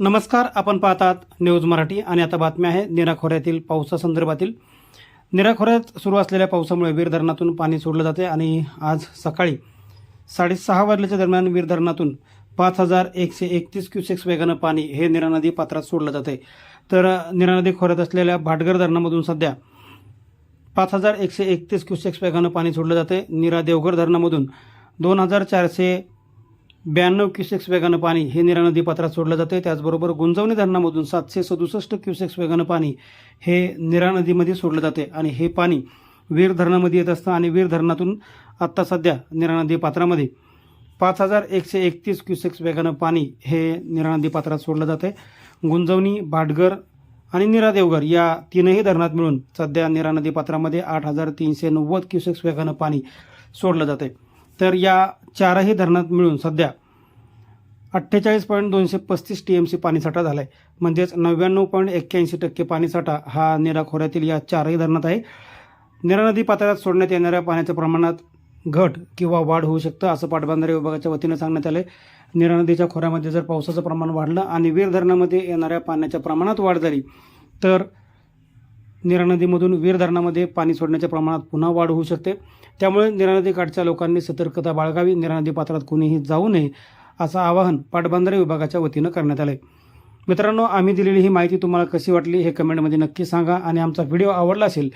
नमस्कार आपण पाहतात न्यूज मराठी आणि आता बातमी आहे निरा खोऱ्यातील पावसासंदर्भातील निरा खोऱ्यात सुरू असलेल्या पावसामुळे वीर धरणातून पाणी सोडलं जाते आणि आज सकाळी साडेसहा वाजल्याच्या दरम्यान वीर धरणातून पाच हजार एकशे एकतीस क्युसेक्स वेगानं पाणी हे निरा नदी पात्रात सोडलं जाते. तर निरा नदी खोऱ्यात असलेल्या भाटगर धरणामधून सध्या पाच हजार एकशे एकतीस क्युसेक्स वेगानं पाणी सोडलं जाते. निरा देवघर धरणामधून दोन हजार चारशे ब्याण्णव क्युसेक्स वेगानं पाणी हे निरा नदी पात्रात सोडलं जाते त्याचबरोबर गुंजवणी धरणामधून सातशे सदुसष्ट क्युसेक्स वेगानं पाणी हे निरा नदीमध्ये सोडलं जाते आणि हे पाणी वीर धरणामध्ये येत असतं आणि वीर धरणातून आत्ता सध्या निरा नदी पात्रामध्ये पाच हजार एकशे एकतीस क्युसेक्स वेगानं पाणी हे निरा नदी पात्रात सोडलं जाते गुंजवणी भाटगर आणि निरा देवघर या तीनही धरणात मिळून सध्या निरा नदी पात्रामध्ये आठ हजार तीनशे नव्वद क्युसेक्स वेगानं पाणी सोडलं जाते तर या चारही धरणात मिळून सध्या अठ्ठेचाळीस पॉईंट दोनशे पस्तीस टी एम सी पाणीसाठा झाला आहे म्हणजेच नव्याण्णव पॉईंट एक्क्याऐंशी टक्के पाणीसाठा हा निरा खोऱ्यातील या चारही धरणात आहे. निरा नदी पात्रात सोडण्यात येणाऱ्या पाण्याच्या प्रमाणात घट किंवा वाढ होऊ शकतं असं पाटबंधारे विभागाच्या वतीनं सांगण्यात आलं आहे निरा नदीच्या खोऱ्यामध्ये जर पावसाचं प्रमाण वाढलं आणि वीर धरणामध्ये येणाऱ्या पाण्याच्या प्रमाणात वाढ झाली तर निरा नदीमधून वीर धरणामध्ये पाणी सोडण्याच्या प्रमाणात पुन्हा वाढ होऊ शकते. त्यामुळे निरा नदीकाठच्या लोकांनी सतर्कता बाळगावी निरा नदी पात्रात कोणीही जाऊ नये असं आवाहन पाटबंधारे विभागाच्या वतीनं करण्यात आलं आहे मित्रांनो आम्ही दिलेली ही माहिती तुम्हाला कशी वाटली हे कमेंटमध्ये नक्की सांगा आणि आमचा व्हिडिओ आवडला असेल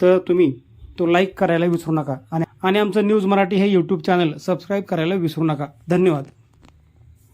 तर तुम्ही तो लाईक करायला विसरू नका आणि आणि आमचं न्यूज मराठी हे यूट्यूब चॅनल सबस्क्राईब करायला विसरू नका. धन्यवाद.